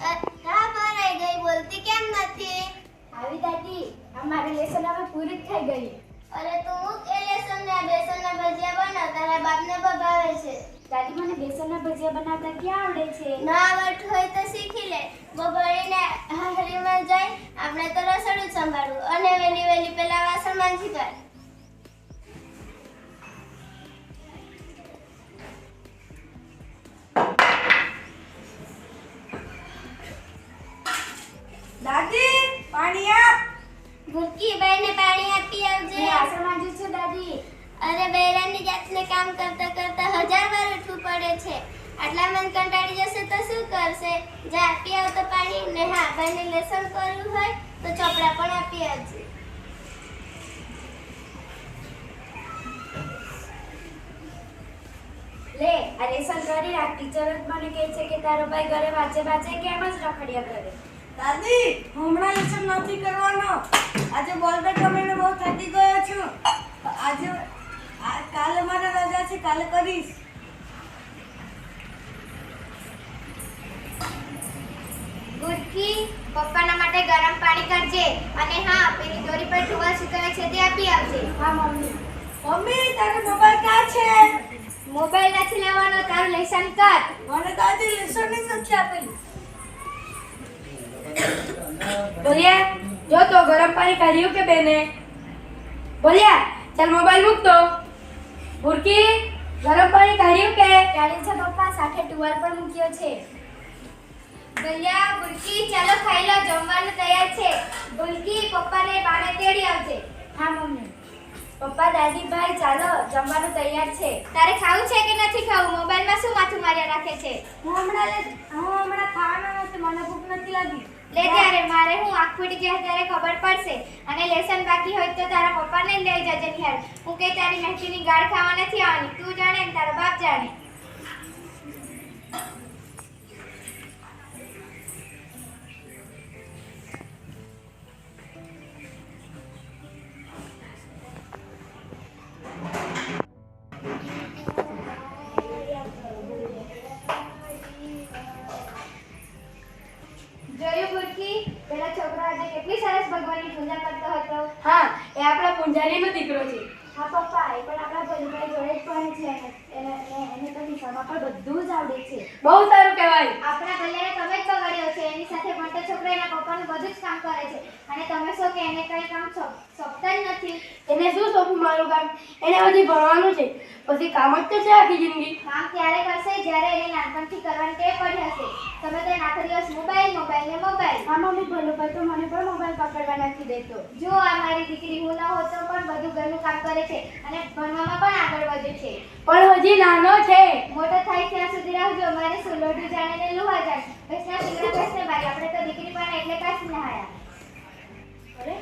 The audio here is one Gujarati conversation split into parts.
ભરાઈ ગઈ બોલતી કેમ નથી? આવી દાદી અમારી લેસન હવે પૂરી જ થઈ ગઈ. અરે તું મૂક એ લેસન ને બેસન ના ભજીયા બનાવ તારા બાપને બગાવે છે. દાદી મને બેસનના ભજીયા બનાવતા ક્યાં આવડે છે? ના આવડતું હોય તો શીખી લે. બપોરીને હારીમાં જાય આપણે તો રસોડું સંભાળવું. અને વેલી વેલી પેલા વાસણ માંજી કાઢ. દાદી પાણી આપ. ભૂકી બાઈને પાણી આપી આવજે. વાસણ માંજુ છું દાદી. અરે બૈરાની જાતને કામ કરતા કરતા હજાર વાર ઉઠવું પડે છે. આટલા મન કંટાળી જશે તો શું કરશે? જા આપી આવ તો પાણી. ને હા ભાઈને લેસન કરવું હોય તો ચોપડા પણ આપી આવજે. લે આ લેસન કરી રાખ. ટીચર જ મને કહે છે કે તારો ભાઈ ઘરે વાંચે વાંચે કેમ જ રખડ્યા કરે? દાદી હમણાં લેસન નથી કરવાનો. આજે બોલ બેટ રમીને બહુ થાકી ગયો છું. આજે કાલે મારે રજા છે કાલે કરીશ. ગુડકી પપ્પાના માટે ગરમ પાણી કરજે. અને હા પેલી દોરી પર ટુવાલ સુકાય છે તે આપી આવજે. હા મમ્મી. મમ્મી તારો મોબાઈલ ક્યાં છે? મોબાઈલ નથી લેવાનો તારું લેસન કર. મને દાદી લેસન નથી આપેલું. બોલ્યા, જો તો ગરમ પાણી કાઢ્યું કે બેને? બોલ્યા, ચાલ મોબાઈલ મૂક તો. ભૂરકી ગરમ પાણી કાઢ્યું કે? કાઢ્યું છે પપ્પા, સાથે ટુવાલ પણ મૂક્યો છે. બોલ્યા ભૂરકી ચાલો ખાઈ લો, જમવાનું તૈયાર છે. ગુડકી પપ્પાને બાને તેડી આવજે. હા, મમ્મી. પપ્પા દાદી ભાઈ ચાલો જમવાનું તૈયાર છે. તારે ખાવું છે કે નથી ખાવું? મોબાઈલમાં શું માથું માર્યા રાખે છે? હું હમણાં હું હમણાં ખાવાનો નથી મને ભૂખ નથી લાગી. લે ત્યારે મારે હું આંખ ફૂટી જાય ત્યારે ખબર પડશે. અને લેસન બાકી હોય તો તારા પપ્પાને લઈ જજે નિહાર હું કે તારી મહેકીની ગાળ ખાવા નથી આવવાની. તું જાણે ને તારો બાપ જાણે. જોયું ગુરકી પેલા છોકરો આજે કેટલી સરસ ભગવાનની પૂજા કરતો હતો. હા એ આપણા પૂંજારીનો દીકરો છે. હા પપ્પા એ પણ આપણા ભાઈ જોડે જ ભણે છે. એને એને- તો પણ બધું જ આવડે છે. બહુ સારું કહેવાય. આપણા ભૈયાને તમે જ બગાડ્યો છે એની સાથે ભણતો છોકરો એના પપ્પાનું બધું જ કામ કરે છે. અને તમે શું કે એને કઈ કામ સોંપ- સોંપતા જ નથી? એને શું સોંપું મારું કામ? એને હજી ભણવાનું છે. પછી કામ જ તો છે આખી જિંદગી. કામ ત્યારે કરશે જ્યારે એને નાનપણથી કરવાની ટેવ પડી હશે. તમે તો આખો દિવસ મોબાઈલ મોબાઈલ ને મોબાઈલ. હા મમ્મી ભલો ભાઈ તો મને પણ મોબાઈલ પકડવા નથી દેતો. જો આ મારી દીકરી હું ન હોતો તો પણ બધું ઘરનું કામ કરે છે અને ભણવામાં પણ આગળ વધે છે. પણ હજી નાનો છે. મોટો થાય ત્યાં સુધી રાખજો મારે શું લોઢું જાણે ને લુવા જાણે ભેંસના શીંગડા ભેંસને ભાઈ આપણે તો દીકરી પણ એટલે કાંઈ નહાયા અરે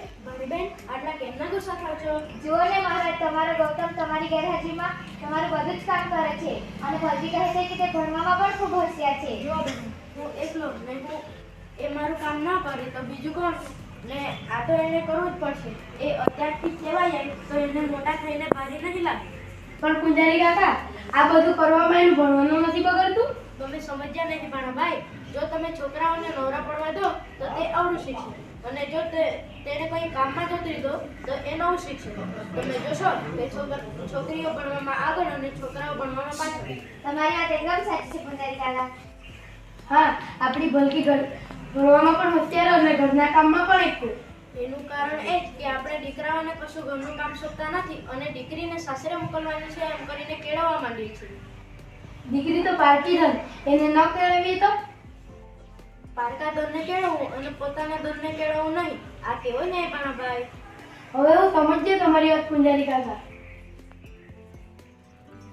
આટલા કેમના ગુસ્સા થાવ છો? જુઓ ને મહારાજ, તમારો ગૌતમ તમારી ગેરહાજરીમાં તમારું બધું જ કામ કરે છે અને ભજી કહે છે કે તે ભણવામાં પણ ખૂબ હોશિયાર છે. જો બેન હું એકલો ને હું એ મારું કામ ના કરે તો બીજું કોણ? ને આ તો એને કરવું જ પડશે. એ અત્યારથી કહેવાય જાય તો એને મોટા થઈને ભારી નહીં લાગે. પણ પૂજારી કાકા, આ બધું કરવામાં એનું ભણવાનું નથી બગડતું? તમે સમજ્યા નહીં પણ ભાઈ. જો તમે છોકરાઓને નવરા પડવા દો, તો તે અવળું શીખશે. અને જો તે તેને કંઈ કામમાં જતી દો તો એનો નવું શીખશે તમે જોશો કે છોકર છોકરીઓ ભણવામાં આગળ અને છોકરાઓ ભણવામાં પાછળ. તમારી વાત એકદમ સાચી છે પુંજારી કાકા? હા આપણી ભલકી ઘર ભણવામાં પણ હોશિયાર અને ઘરના કામમાં પણ એક એનું કારણ એ જ કે આપણે દીકરાઓને કશું ઘરનું કામ શકતા નથી અને દીકરીને સાસરે મોકલવાની છે એમ કરીને કેળવવા માંડીએ છીએ. દીકરી તો પારકી રહે એને ન કેળવીએ તો? પારકા દોરને કેળવવું અને પોતાના દોરને કેળવવું નહીં. આ કેવો ન્યાય પણ ભાઈ? હવે હું સમજ્યો તમારી વાત કુંજારી કાકા.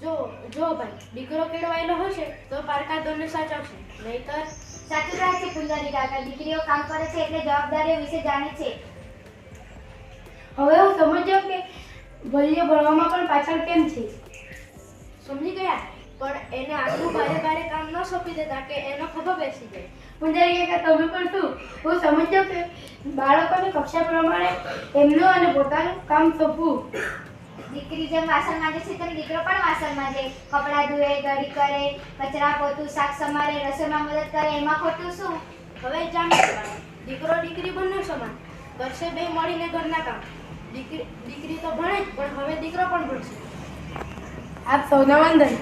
જો જો ભાઈ દીકરો કેળવાયેલો હશે તો પારકા દોરને સાચવશે. નહીતર? સાચું કહે છે પુંજારી કાકા દીકરીઓ કામ કરે છે એટલે જવાબદારીઓ વિશે જાણે છે. હવે હું સમજ્યો કે ભલ્ય ભણવામાં પણ પાછળ કેમ છે? સમજી ગયા? પણ એને આટલું ભારે ભારે કામ ન સોંપી દેતા કે એનો ખભો બેસી જાય. પૂંજારી કે તમે પણ શું? હું સમજ્યો કે બાળકોને કક્ષા પ્રમાણે એમનું અને પોતાનું કામ સોંપવું. દીકરી જેમ વાસણ માંજે છે તેમ દીકરો પણ વાસણ માંજે. કપડાં ધોએ ઘડી કરે, કચરા પોતું, શાક સમારે, રસોઈમાં મદદ કરે, એમાં ખોટું શું? હવે જામ દીકરો દીકરી બંને સમાન. કરશે બે મળીને ઘરના કામ. દીકરી દીકરી તો ભણે જ, પણ હવે દીકરો પણ ભણશે. આપ સૌના વંદન.